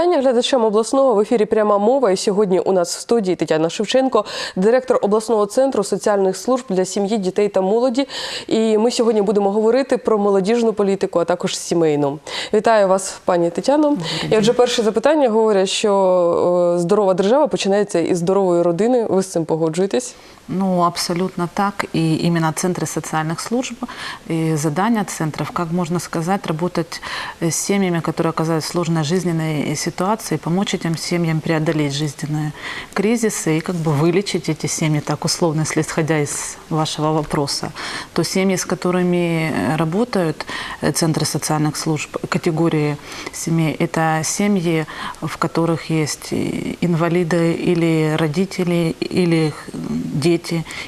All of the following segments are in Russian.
Вітання глядачам обласного в ефірі пряма мова. І сьогодні у нас в студії Тетяна Шевченко, директор обласного центру соціальних служб для сім'ї, дітей та молоді. І ми сьогодні будемо говорити про молодіжну політику, а також сімейну. Вітаю вас, пані Тетяно. І отже, перше запитання говорять, що е, здорова держава починається із здорової родини. Ви з цим погоджуєтесь? Ну, абсолютно так. И именно центры социальных служб и задания центров, как можно сказать, работать с семьями, которые оказались в сложной жизненной ситуации, помочь этим семьям преодолеть жизненные кризисы и как бы вылечить эти семьи, так условно, если исходя из вашего вопроса. То семьи, с которыми работают э, центры социальных служб, категории семей, это семьи, в которых есть инвалиды или родители, или дети,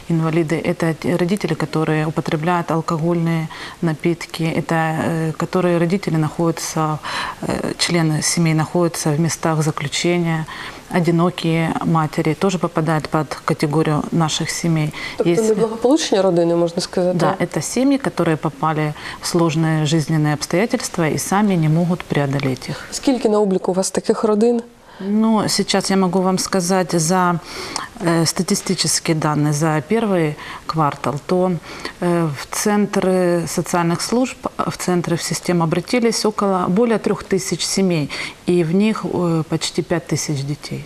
инвалиды. Это те родители, которые употребляют алкогольные напитки. Это э, которые родители находятся, э, члены семей находятся в местах заключения. Одинокие матери тоже попадают под категорию наших семей. Тобто Есть- неблагополучні родини, можна сказати. да, это семьи, которые попали в сложные жизненные обстоятельства и сами не могут преодолеть их. Скільки на обліку у вас таких родин? Ну, сейчас я могу вам сказать за э, статистические данные за первый квартал, то э, в центры социальных служб, в центры в систему обратились около более трех тысяч семей, и в них э, почти пять тысяч детей.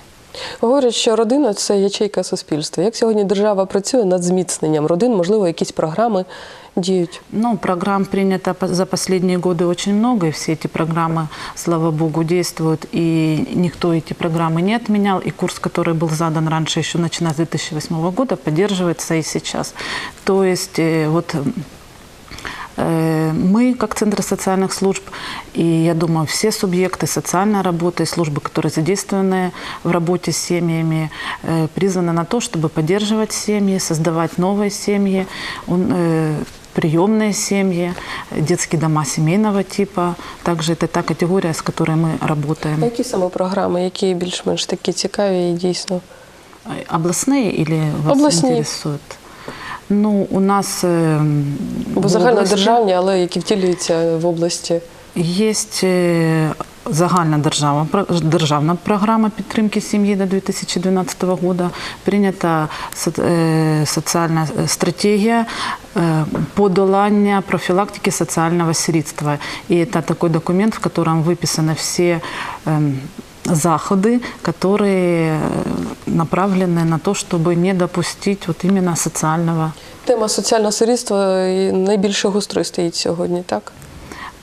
Говорять, що родина це ячейка суспільства. Як сьогодні держава працює над зміцненням родин, можливо, якісь програми діють? Ну, программ принято за последние годы очень много, и все эти программы, слава богу, действуют, и никто эти программы не отменял, и курс, который был задан раньше, еще начиная с 2008 года, поддерживается и сейчас. То есть э, вот э, мы, как Центр социальных служб, и, я думаю, все субъекты социальной работы, службы, которые задействованы в работе с семьями, э, призваны на то, чтобы поддерживать семьи, создавать новые семьи, приемные семьи, детские дома семейного типа. Также это та категория, с которой мы работаем. А які саме програми, які більш-менш такі цікаві і дійсно? Э, Областные или вас Областные. интересуют? Ну, у нас... э, Бо в загальнодержавні, але які втілюються в області. Есть е, загальна держава, про- державна програма підтримки сім'ї до 2012 року. Прийнята со- е, соціальна стратегія е, подолання профилактики социального сиротства. И это такой документ, в котором выписаны все эм, заходы, которые э, направлены на то, чтобы не допустить вот именно социального Тема соціального сирітства і найбільше гострою стоїть сьогодні, так?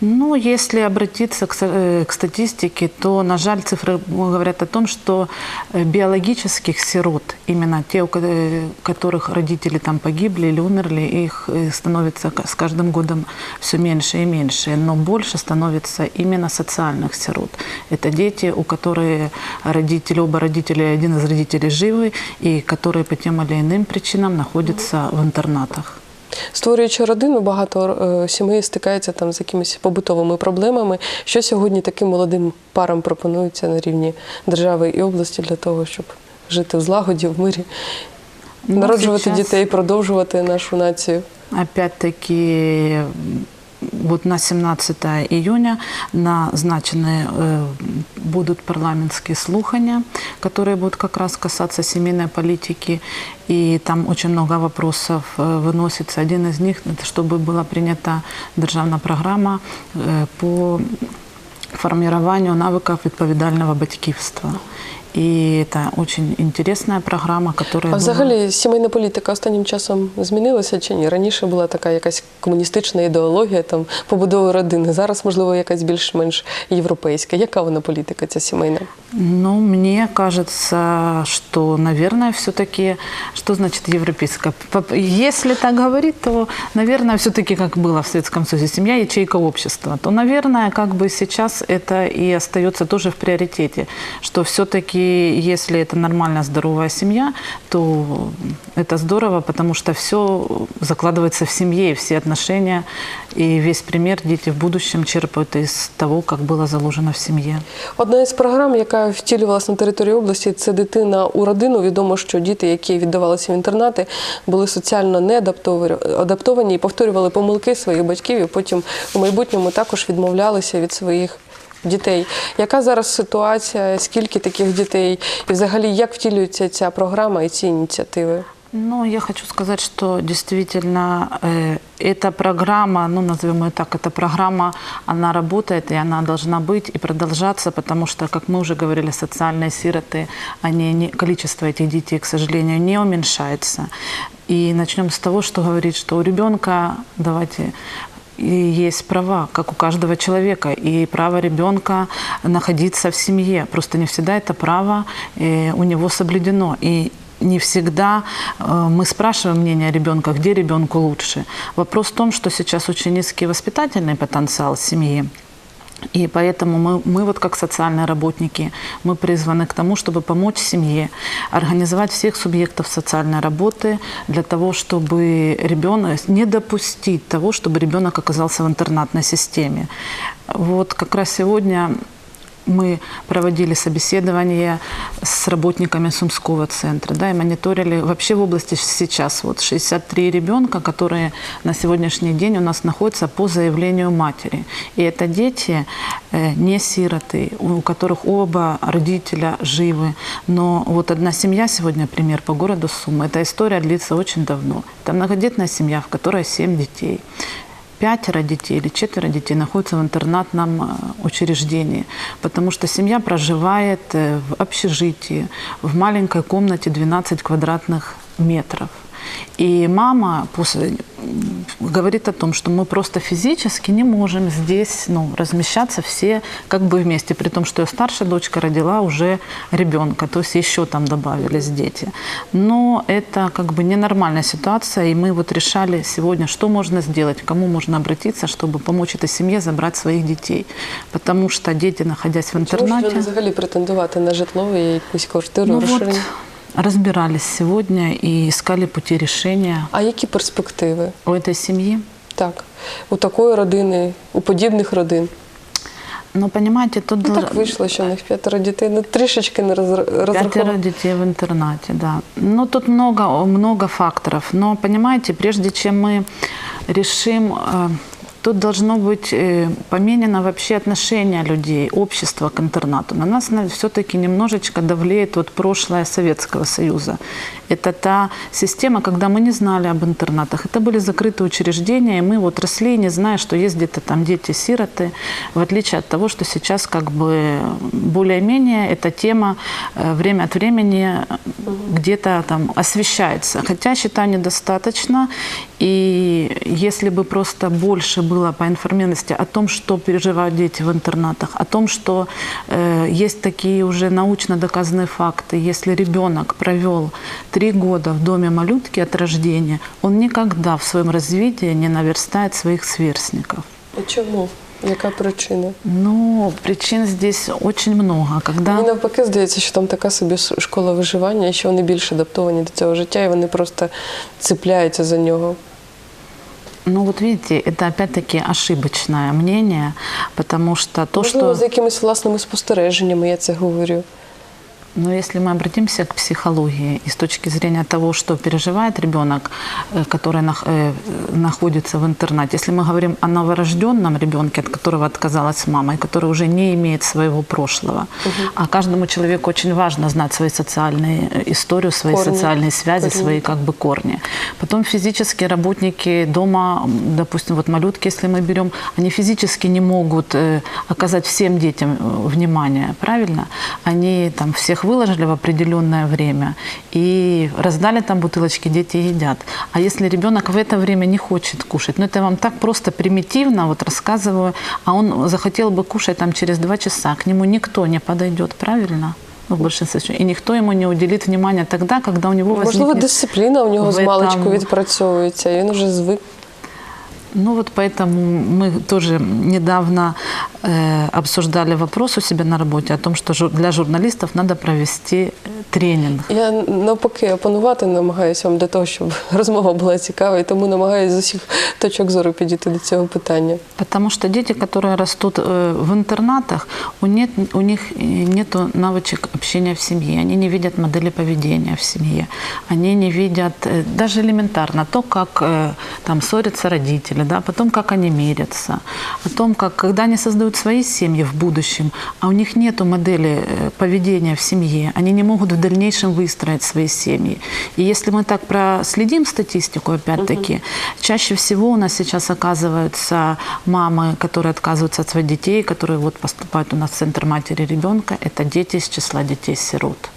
Ну, если обратиться к, э, к статистике, то, на жаль, цифры говорят о том, что э, биологических сирот, именно те, у э, которых родители там погибли или умерли, их становится с каждым годом все меньше и меньше, но больше становится именно социальных сирот. Это дети, у которых родители, оба родителя, один из родителей живы, и которые по тем или иным причинам находятся в интернатах. Створюючи родину, багато е, сімей стикаються там з якимись побутовими проблемами. Що сьогодні таким молодим парам пропонується на рівні держави і області для того, щоб жити в злагоді, в мирі, Ну, народжувати сейчас- дітей, продовжувати нашу націю? Опять-таки, вот на 17 июня назначены э, будут парламентские слухания, которые будут как раз касаться семейной политики. И там очень много вопросов э, выносится. Один из них, это чтобы была принята державная программа э, по формированию навыков відповідального батьківства. И це очень інтересна програма, яка А взагалі сімейна політика останнім часом змінилася чи ні? Раніше була така якась комуністична ідеологія там побудови родини. Зараз, можливо, якась більш-менш європейська. Яка вона політика, ця сімейна? Ну, мне кажется, что, наверное, все-таки, что значит европейская? Если так говорить, то, наверное, все-таки, как было в Советском Союзе, семья ячейка общества, то, наверное, как бы сейчас это и остается тоже в приоритете, что все-таки, если это нормальная, здоровая семья, то это здорово, потому что все закладывается в семье, и все отношения, и весь пример дети в будущем черпают из того, как было заложено в семье. Одна із програм, яка втілювалася на території області, це дитина у родину. Відомо, що діти, які віддавалися в інтернати, були соціально не адаптові- адаптовані і повторювали помилки своїх батьків, і потім у майбутньому також відмовлялися від своїх дітей. Яка зараз ситуація? Скільки таких дітей? І взагалі як втілюється ця програма і ці ініціативи? Ну, я хочу сказать, что действительно э, эта программа, ну, назовем ее так, эта программа, она работает, и она должна быть и продолжаться, потому что, как мы уже говорили, социальные сироты, они не, количество этих детей, к сожалению, не уменьшается. И начнем с того, что говорит, что у ребенка, давайте, и есть права, как у каждого человека, и право ребенка находиться в семье. Просто не всегда это право э, у него соблюдено. И не всегда э, мы спрашиваем мнение ребенка, где ребенку лучше. Вопрос в том, что сейчас очень низкий воспитательный потенциал семьи. И поэтому мы, мы вот как социальные работники, мы призваны к тому, чтобы помочь семье, организовать всех субъектов социальной работы для того, чтобы ребенок, не допустить того, чтобы ребенок оказался в интернатной системе. Вот как раз сегодня мы проводили собеседование с работниками Сумского центра, да, и мониторили вообще в области сейчас вот 63 ребенка, которые на сегодняшний день у нас находятся по заявлению матери. И это дети э, не сироты, у которых оба родителя живы. Но вот одна семья сегодня, пример по городу Сумы, эта история длится очень давно. Это многодетная семья, в которой 7 детей пятеро детей или четверо детей находятся в интернатном э, учреждении, потому что семья проживает э, в общежитии, в маленькой комнате 12 квадратных метров. И мама после, говорит о том, что мы просто физически не можем здесь ну, размещаться все как бы вместе, при том, что ее старшая дочка родила уже ребенка, то есть еще там добавились дети. Но это как бы ненормальная ситуация, и мы вот решали сегодня, что можно сделать, к кому можно обратиться, чтобы помочь этой семье забрать своих детей. Потому что дети, находясь в интернате... вони взагалі претендувати на житло і якусь квартиру, Ну вот? разбирались сегодня и искали пути решения А які перспективи? у этой семьи. Так, у такої родини, у подібних родин. Но понимаете, тут Ну, долж- так вийшло, що у них п'ятеро дітей, ну трішечки не роз- пятеро розраховано. детей в интернате, да. Ну тут много, много факторов. Но понимаете, прежде чем мы решим, э, тут должно быть э, поменено вообще отношение людей, общества к интернату. На нас все-таки немножечко давлеет вот прошлое Советского Союза. Это та система, когда мы не знали об интернатах. Это были закрытые учреждения, и мы вот росли, не зная, что есть где-то там дети-сироты, в отличие от того, что сейчас как бы более-менее эта тема э, время от времени где-то там освещается. Хотя, считаю, недостаточно. И если бы просто больше было по информированности о том, что переживают дети в интернатах, о том, что э, есть такие уже научно доказанные факты. Если ребенок провел три года в доме малютки от рождения, он никогда в своем развитии не наверстает своих сверстников. А Чому? Яка причина? Ну, причин здесь очень много. Когда... Мені навпаки здається, що там така собі с- школа виживання, і що вони більш адаптовані до цього життя, і вони просто цепляються за нього. Ну вот видите, это опять-таки ошибочное мнение, потому что то, Можливо, что... з якимись власними спостереженнями я це говорю. Но если мы обратимся к психологии и с точки зрения того, что переживает ребенок, э, который э, находится в интернате, если мы говорим о новорожденном ребенке, от которого отказалась мама, и который уже не имеет своего прошлого, а каждому человеку очень важно знать свои социальные э, историю, свои Корни. социальные связи, Корни. свои как бы корни. Потом физические работники дома, допустим, вот малютки, если мы берем, они физически не могут оказать всем детям внимание, правильно? Они там всех выложили в определенное время и раздали там бутылочки, дети едят. А если ребенок в это время не хочет кушать, ну это я вам так просто примитивно вот рассказываю, а он захотел бы кушать там через два часа, к нему никто не подойдет, правильно? Ну, в большинстве случаев. И никто ему не уделит внимания тогда, когда у него Можливо, возникнет... дисципліна у нього з в этом- маличку відпрацьовується, і він вже звик. Ну вот поэтому мы тоже недавно э, обсуждали вопрос у себя на работе о том, что жур- для журналистов надо провести э, тренинг. Я навпаки опанувати намагаюся вам для того, щоб розмова була цікава, і тому намагаюся з усіх точок зору підійти до цього питання. Потому что дети, которые растут э, в интернатах, у, нет, у них нет навычек общения в семье. Они не видят модели поведения в семье. Они не видят э, даже элементарно то, как э, там ссорятся родители, да, потом как они мирятся, о том, как когда они создают свои семьи в будущем, а у них нет модели э, поведения в семье, они не могут в дальнейшем выстроить свои семьи. И если мы так проследим статистику, опять-таки, чаще всего у нас сейчас оказываются мамы, которые отказываются от своих детей, которые вот поступают у нас в центр матери ребенка, это дети из числа детей-сирот,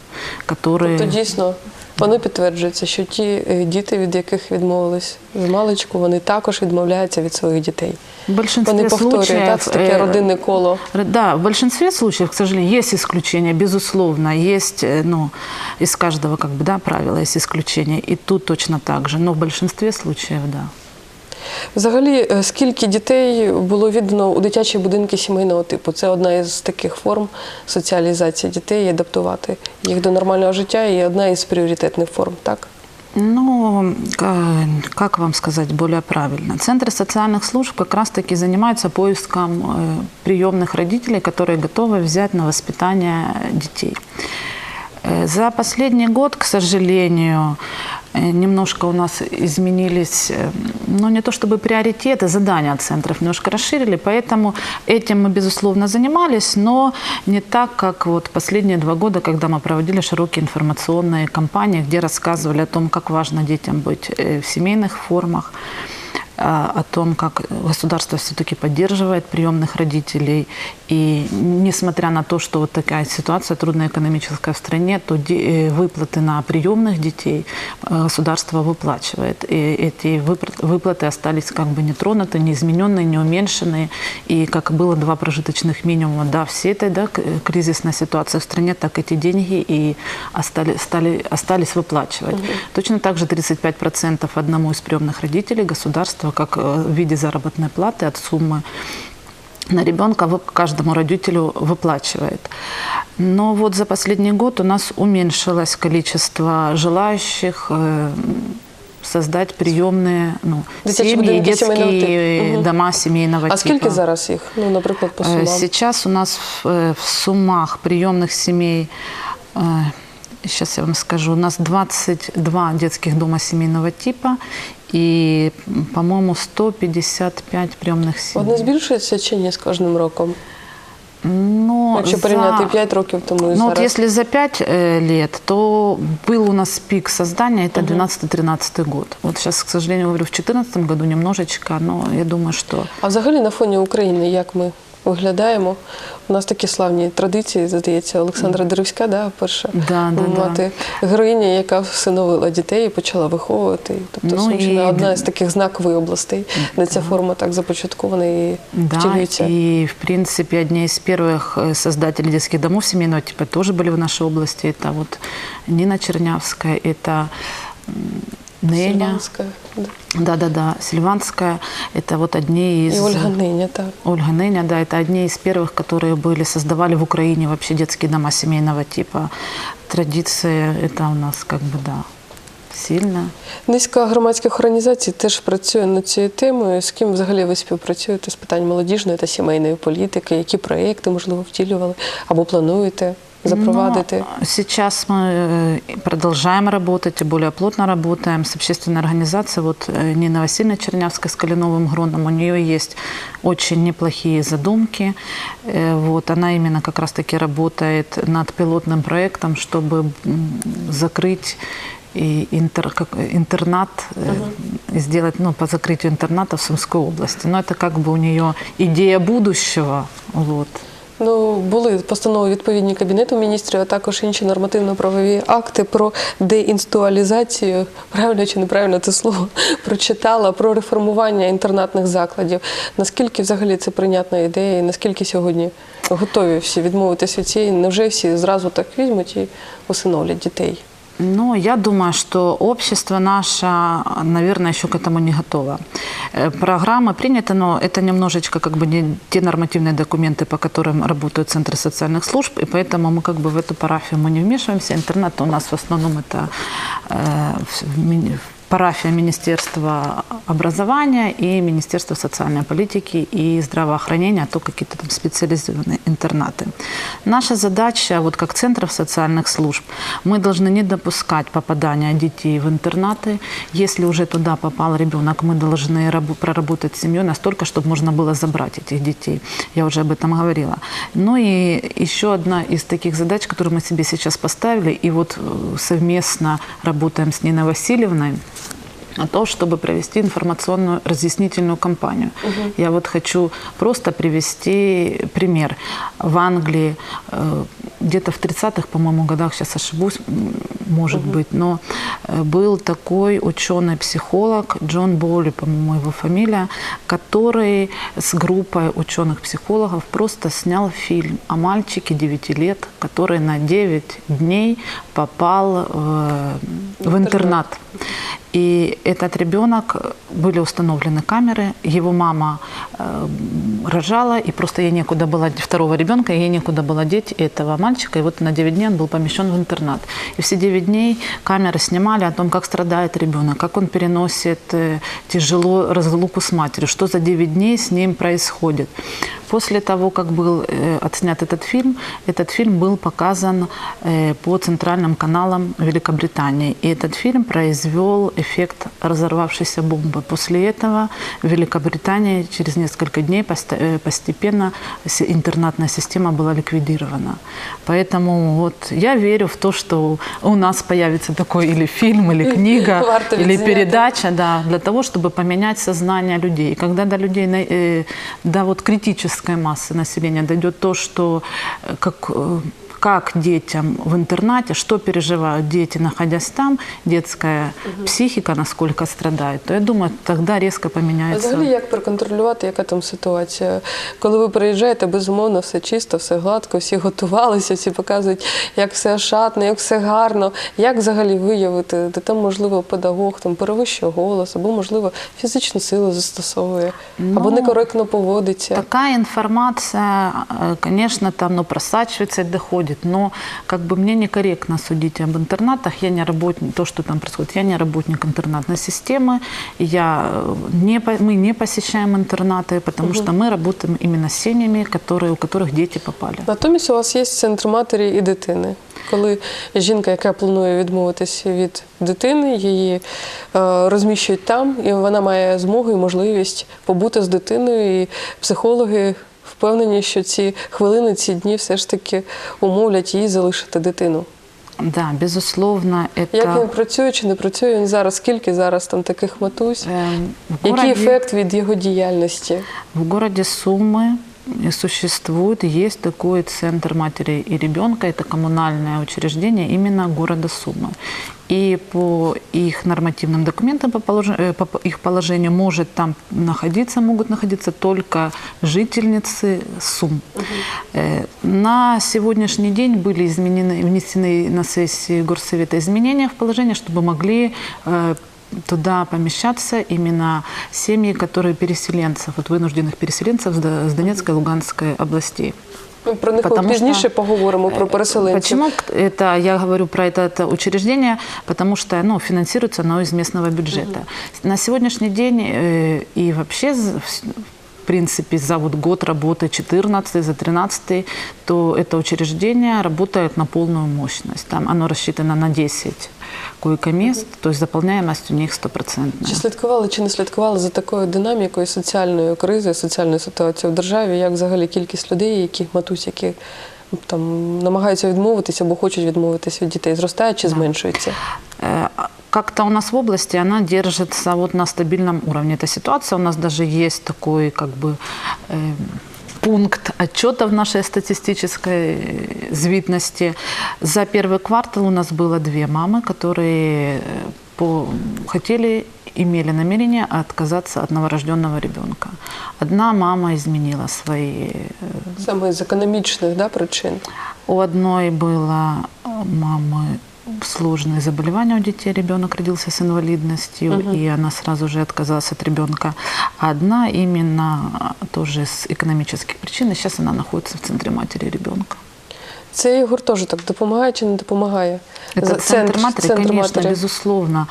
которые... То дійсно воно підтверджується, що ті е, діти, від яких відмовились з маличку, вони також відмовляються від своїх дітей. В большинстве Вони повторюють случаев, так, це таке э, родинне коло. Р- Да, в большинстве случаев, к сожалению, есть исключения, безусловно, есть, э, ну, из каждого как бы, да, правила есть исключения, и тут точно так же, но в большинстве случаев, да. Взагалі, е, скільки дітей було віддано у дитячі будинки сімейного типу? Це одна із таких форм соціалізації дітей, і адаптувати їх до нормального життя і одна із пріоритетних форм, так? Ну, ка- как вам сказать более правильно? Центры социальных служб как раз-таки занимаются поиском э, приемных родителей, которые готовы взять на воспитание детей. Э, За последний год, к сожалению, э, немножко у нас изменились, э, ну не то чтобы приоритеты, задания центров немножко расширили, поэтому этим мы, безусловно, занимались, но не так, как вот последние два года, когда мы проводили широкие информационные кампании, где рассказывали о том, как важно детям быть э, в семейных формах, о том, как государство все-таки поддерживает приемных родителей. И несмотря на то, что вот такая ситуация трудная экономическая в стране, то э, выплаты на приемных детей э, государство выплачивает. И эти выплаты остались как бы не тронуты, не уменьшенные. И как было два прожиточных минимума, да, все этой да, кризисной ситуации в стране, так эти деньги и остали, стали, остались выплачивать. Точно так же 35% одному из приемных родителей государство, как э, в виде заработной платы от суммы на ребенка вы- каждому родителю выплачивает. Но вот за последний год у нас уменьшилось количество желающих э, создать приемные ну, Дитячі семьи, будинки детские сімейного типу. Мгм. дома семейного А скільки типа. зараз їх? Ну, наприклад, по Э, сумам. Сейчас у нас в, э, в суммах приемных семей, сейчас я вам скажу, у нас 22 детских дома семейного типа и, м, по-моему, 155 приемных семей. Вони збільшуються чи ні з кожним роком? Но Якщо за- порівняти 5 років тому і Ну вот зараз. если за 5 э, лет, то был у нас пик создания, это 12-13 год. Вот сейчас, к сожалению, говорю, в 2014 году немножечко, но я думаю, что А взагалі на фоні України як ми виглядаємо? У нас такі славні традиції, здається, Олександра Деревська, да, перша Да, да, да. мати героїня, яка всиновила дітей і почала виховувати. Тобто Ну, Сумщина і- одна з таких знакових областей, де ця форма так започаткована і Да, втілюється. и в принципе одни из первых э, создателей детских домов семейного типа тоже были в нашей области. Это вот Нина Чернявская, это м, Неня, Сильванська, да. да-да-да, Сильванская. Это вот одни из... І Ольга Ниня, так. Ольга Неня, да, это одни из первых, которые были, создавали в Украине вообще детские дома семейного типа. Традиция это у нас как бы, да, сильно. Низка громадських організацій теж працює над цією темою. З ким взагалі ви співпрацюєте з питань молодіжної та сімейної політики? Які проекти, можливо, втілювали або плануєте Запровадити? Но сейчас мы э, продолжаем работать, и более плотно работаем с общественной организацией. Вот э, Нина Васильевна Чернявская с Калиновым Гроном, у нее есть очень неплохие задумки. Э, Вот, она именно как раз-таки работает над пилотным проектом, чтобы закрыть и интер, как, интернат, э, и сделать ну, по закрытию интерната в Сумской области. Но это как бы у нее идея будущего. Вот. Ну, були постанови відповідні Кабінету міністрів, а також інші нормативно-правові акти про деінституалізацію, правильно чи неправильно це слово прочитала, про реформування інтернатних закладів. Наскільки взагалі це прийнятна ідея, і наскільки сьогодні готові всі відмовитися від цієї? Невже всі зразу так візьмуть і усиновлять дітей? Ну, я думаю, что общество наше, наверное, еще к этому не готово. Э, Программа принята, но это немножечко как бы не те нормативные документы, по которым работают центры социальных служб, и поэтому мы как бы в эту парафию мы не вмешиваемся. Интернет у нас в основном это э, парафия Министерства образования и Министерства социальной политики и здравоохранения, а то какие-то там специализированные интернаты. Наша задача, вот как центров социальных служб, мы должны не допускать попадания детей в интернаты. Если уже туда попал ребенок, мы должны проработать с семьей настолько, чтобы можно было забрать этих детей. Я уже об этом говорила. Ну и еще одна из таких задач, которую мы себе сейчас поставили, и вот э, совместно работаем с Ниной Васильевной, о том, чтобы провести информационную разъяснительную кампанию. Я вот хочу просто привести пример. В Англии э, где-то в 30-х, по-моему, годах, сейчас ошибусь, может быть, но э, был такой ученый-психолог Джон Боули, по-моему, его фамилия, который с группой ученых-психологов просто снял фильм о мальчике 9 лет, который на 9 дней попал э, в интернат. И этот ребенок, были установлены камеры, его мама э, рожала, и просто ей некуда было, второго ребенка, ей некуда было деть этого мальчика, и вот на 9 дней он был помещен в интернат. И все 9 дней камеры снимали о том, как страдает ребенок, как он переносит э, тяжело разлуку с матерью, что за 9 дней с ним происходит. После того, как был э, отснят этот фильм, этот фильм был показан э, по центральным каналам Великобритании. И этот фильм произвел эффект разорвавшейся бомбы. После этого в Великобритании через несколько дней э, постепенно интернатная система была ликвидирована. Поэтому вот я верю в то, что у нас появится такой или фильм, или книга, Варто или передача да, для того, чтобы поменять сознание людей. И когда до людей, до вот критической массы населения дойдет то, что э, как, э, как детям в интернате, что переживают дети, находясь там, детская психика, насколько страдает, то я думаю, тогда резко А поменяется. взагалі як проконтролювати, яка там ситуація? Коли ви приїжджаєте, безумовно, все чисто, все гладко, всі готувалися, всі показують, як все шатно, як все гарно. Як взагалі виявити, де там, можливо, педагог там перевищує голос, або, можливо, фізичну силу застосовує, або Ну, некоректно поводиться. Такая информация, э, конечно, там ну, просачивается и доходит, но как бы мне некорректно судить об интернатах. Я не работник, то, что там происходит, я не работник интернатной системы, я э, не, по- мы не посещаем интернаты, потому что мы работаем именно с семьями, которые, у которых дети попали. Натомість у вас є центр матері і дитини. Коли жінка, яка планує відмовитися від дитини, її е, розміщують там, і вона має змогу і можливість побути з дитиною. І психологи впевнені, що ці хвилини, ці дні все ж таки умовлять її залишити дитину. Да, безусловно, это... Як він працює чи не працює він зараз? Скільки зараз там таких матусь? э, в Який городе- ефект від його діяльності? В городе Сумы существует, есть такой центр матери и ребенка, это коммунальное учреждение именно города Сумы. И по их нормативным документам, по, полож- э, по их положению, может там находиться, могут находиться только жительницы Сум. Э, На сегодняшний день были изменены, внесены на сессии Горсовета изменения в положение, чтобы могли э, туда помещаться именно семьи, которые переселенцев, вот вынужденных переселенцев с Донецкой и Луганской областей. Ми про них Потому пізніше що- поговоримо про переселенців. Почему к- это я говорю про это, это учреждение? Потому что ну, финансируется оно из местного бюджета. На сегодняшний день э, и вообще з- в- в принципе за вот год работы 14 за 13 то это учреждение работает на полную мощность. Там оно рассчитано на 10 койко-мест, то есть заполняемость у них стопроцентная. Чи слідкували чи не слідкували за такою динамікою соціальної кризи, соціальної ситуації в державі? Як взагалі кількість людей, які матусь, які там намагаються відмовитися або хочуть відмовитися від дітей, зростає чи зменшується? Э, Как-то у нас в области она держится вот на стабильном уровне. Эта ситуация у нас даже есть такой как бы э, пункт отчета в нашей статистической э, звитности. За первый квартал у нас было две мамы, которые э, по, хотели имели намерение отказаться от новорожденного ребенка. Одна мама изменила свои э, Саме з економічних да, причин. у одной было э, мамы сложные заболевания у детей. Ребенок родился с инвалидностью, и она сразу же отказалась от ребенка. А Одна именно а, тоже с экономических причин, и сейчас она находится в центре матери ребенка Цей гуртожиток допомагає чи не допомагає? Это З- центр, матери, центр конечно, матері. безусловно,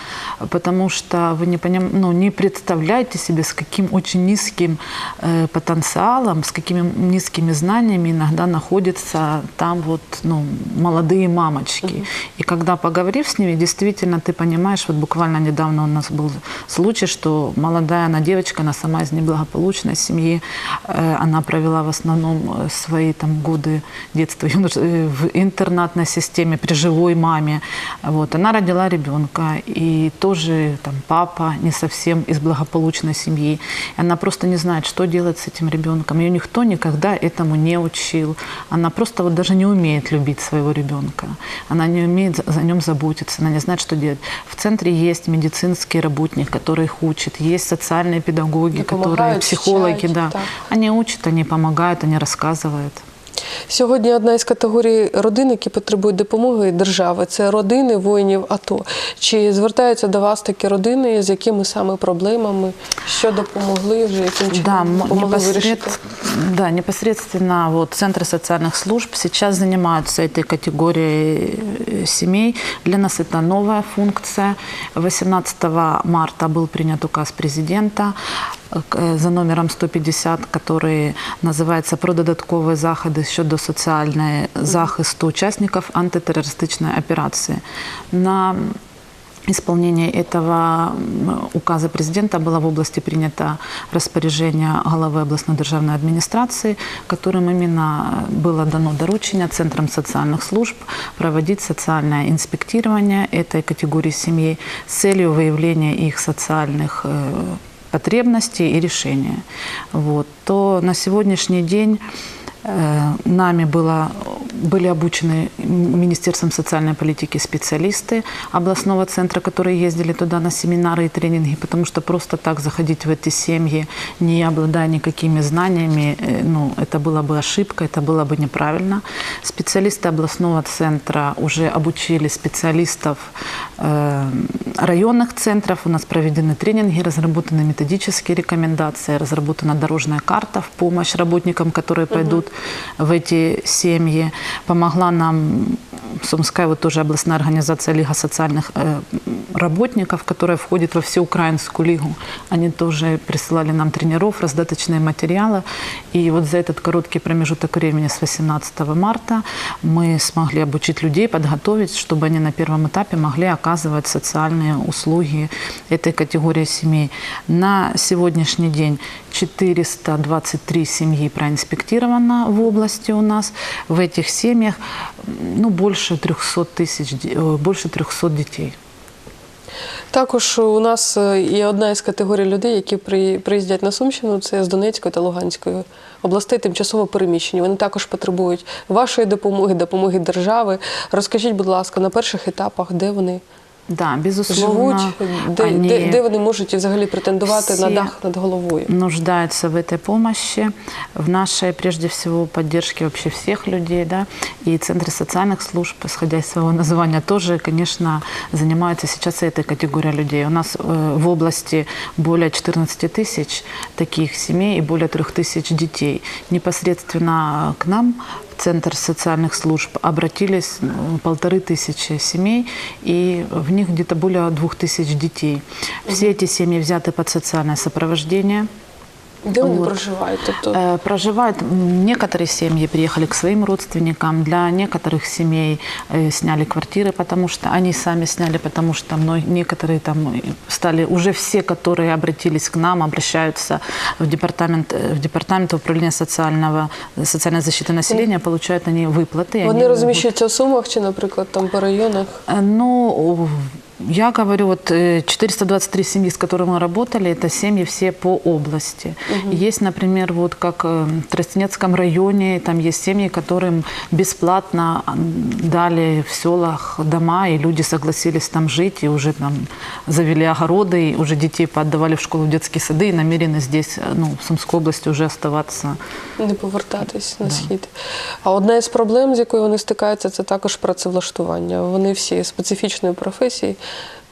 потому что вы не, поним, ну, не представляете себе, с каким очень низким э, потенциалом, с какими низкими знаниями иногда находятся там вот, ну, молодые мамочки. И когда поговорив с ними, действительно ты понимаешь, вот буквально недавно у нас был случай, что молодая она девочка, она сама из неблагополучной семьи, э, она провела в основном э, свои там годы детства юнош- э, в интернатной системе при живой маме. Вот. Она родила ребенка, и тоже там папа не совсем из благополучной семьи. И она просто не знает, что делать с этим ребенком. Ее никто никогда этому не учил. Она просто вот даже не умеет любить своего ребенка. Она не умеет за- нем заботиться, она не знает, что делать. В центре есть медицинский работник, который их учит, есть социальные педагоги, которые, Помогают, психологи, встречают, да. так. Они учат, они помогают, они рассказывают. Сьогодні одна із категорій родин, які потребують допомоги держави, це родини воїнів АТО. Чи звертаються до вас такі родини, з якими саме проблемами, що допомогли вже, яким чином Да, м- допомогли вирішити? непосред- да, непосредственно вот центры социальных служб сейчас занимаются этой категорией э, семей. Для нас это новая функция. 18 марта был принят указ президента э, к- э, за номером 150, который називається про додаткові заходи щодо соціальної захисту учасників антитерористичної операції. На исполнение этого м, указа президента было в области принято распоряжение главы областной державной администрации, которым именно было дано доручение Центрам социальных служб проводить социальное инспектирование этой категории семей с целью выявления их социальных потребностей и решения. Вот. То на сегодняшний день Э, Нами было, были обучены Министерством социальной политики специалисты областного центра, которые ездили туда на семинары и тренинги, потому что просто так заходить в эти семьи, не обладая никакими знаниями, э, ну, это было бы ошибка, это было бы неправильно. Специалисты областного центра уже обучили специалистов э, районных центров. У нас проведены тренинги, разработаны методические рекомендации, разработана дорожная карта в помощь работникам, которые пойдут в эти семьи. Помогла нам Сумская вот тоже областная организация Лига социальных э, работников, которая входит во всеукраинскую лигу. Они тоже присылали нам тренеров, раздаточные материалы. И вот за этот короткий промежуток времени с 18 марта мы смогли обучить людей, подготовить, чтобы они на первом этапе могли оказывать социальные услуги этой категории семей. На сегодняшний день 423 семьи проинспектировано в области у нас. В этих семьях ну, больше 300 тысяч, де- э, больше 300 детей. Також у нас е, є одна із категорій людей, які приїздять на Сумщину, це з Донецької та Луганської областей тимчасово переміщені. Вони також потребують вашої допомоги, допомоги держави. Розкажіть, будь ласка, на перших етапах, де вони Да, безусловно, живуть, де, они де, де вони можуть і взагалі претендувати на всі дах над головою. нуждаются в этой помощи, в нашей, прежде всего, поддержке вообще всех людей, да, и центры социальных служб, исходя из своего названия, тоже, конечно, занимаются сейчас и этой категорией людей. У нас э, в области более 14 тысяч таких семей и более 3 тысяч детей. Непосредственно к нам в Центр социальных служб обратились ну, полторы тысячи семей, и в них где-то более двух тысяч детей. Все эти семьи взяты под социальное сопровождение. Де вони Вот. проживають? Тобто Э, Проживают некоторые семьи приехали к своим родственникам, для некоторых семей э, сняли квартиры, потому что они сами сняли, потому что мной, некоторые там э, стали уже все, которые обратились к нам, обращаются в департамент, в департамент управления социального социальной защиты населения, получают они выплаты. и они вони могут- в Сумах чи, наприклад, там по районах. Ну, Я говорю, вот э, 423 семьи, с которыми мы работали, это семьи все по области. Есть, например, вот как э, в Тростенецком районе, там есть семьи, которым бесплатно м, дали в селах дома, и люди согласились там жить, и уже там завели огороды, и уже детей поотдавали в школу, в детские сады, и намерены здесь, э, ну, в Сумской области уже оставаться. Не повертатись на схід. А одна із проблем, з якою вони стикаються, це також працевлаштування. Вони всі специфічної професії,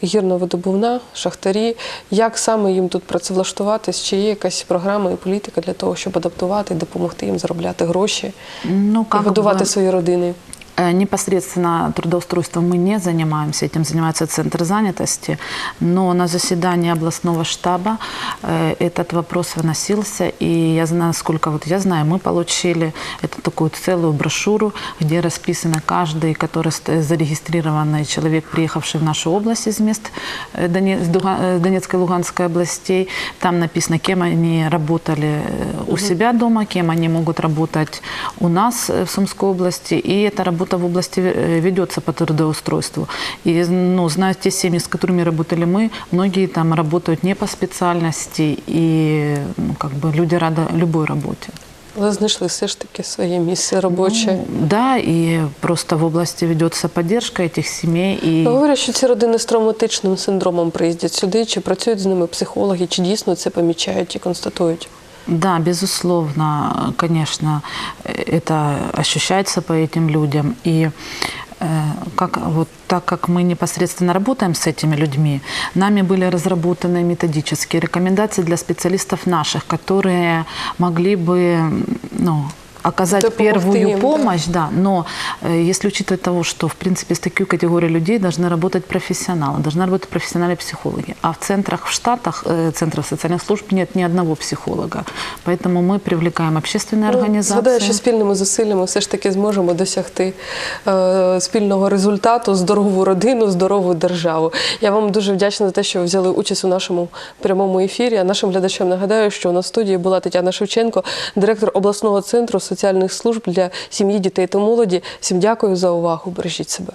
Гірновидобувна, шахтарі. Як саме їм тут працевлаштуватись? Чи є якась програма і політика для того, щоб адаптувати і допомогти їм заробляти гроші Ну, і будувати би... свої родини? Э, Непосредственно трудоустройством мы не занимаемся, этим занимается Центр занятости, но на заседании областного штаба э, этот вопрос выносился, и я знаю, насколько вот я знаю, мы получили эту такую целую брошюру, где расписано каждый, который ст- зарегистрированный человек, приехавший в нашу область из мест э, Донецкой и Луганской областей, там написано, кем они работали у себя дома, кем они могут работать у нас в Сумской области, и эта работа в области э, ведется по трудоустройству. И, ну, зная те семьи, с которыми работали мы, многие там работают не по специальности, и ну, как бы люди рады любой работе. Але знайшли все ж таки своє місце робоче. Ну, да, и просто в области ведется поддержка этих семей. И... Говорять, що ці родини з травматичним синдромом приїздять сюди, чи працюють з ними психологи, чи дійсно це помічають і констатують. Да, безусловно, конечно, это ощущается по этим людям. И э, как, вот, так как мы непосредственно работаем с этими людьми, нами были разработаны методические рекомендации для специалистов наших, которые могли бы ну, оказать Допомогти первую їм, да. помощь, да. Но э, если учитывать того, что, в принципе, с такой категорией людей должны работать профессионалы, должны работать профессиональные психологи. А в центрах, в штатах, э, центрах социальных служб нет ни одного психолога. Поэтому мы привлекаем общественные Ну, организации. Згадаю, що спільними зусиллями все ж таки зможемо досягти е, спільного результату, здорову родину, здорову державу. Я вам дуже вдячна за те, що ви взяли участь у нашому прямому ефірі. А нашим глядачам нагадаю, що у нас в студії була Тетяна Шевченко, директор обласного центру соціальних служб для сім'ї, дітей та молоді. Всім дякую за увагу. Бережіть себе.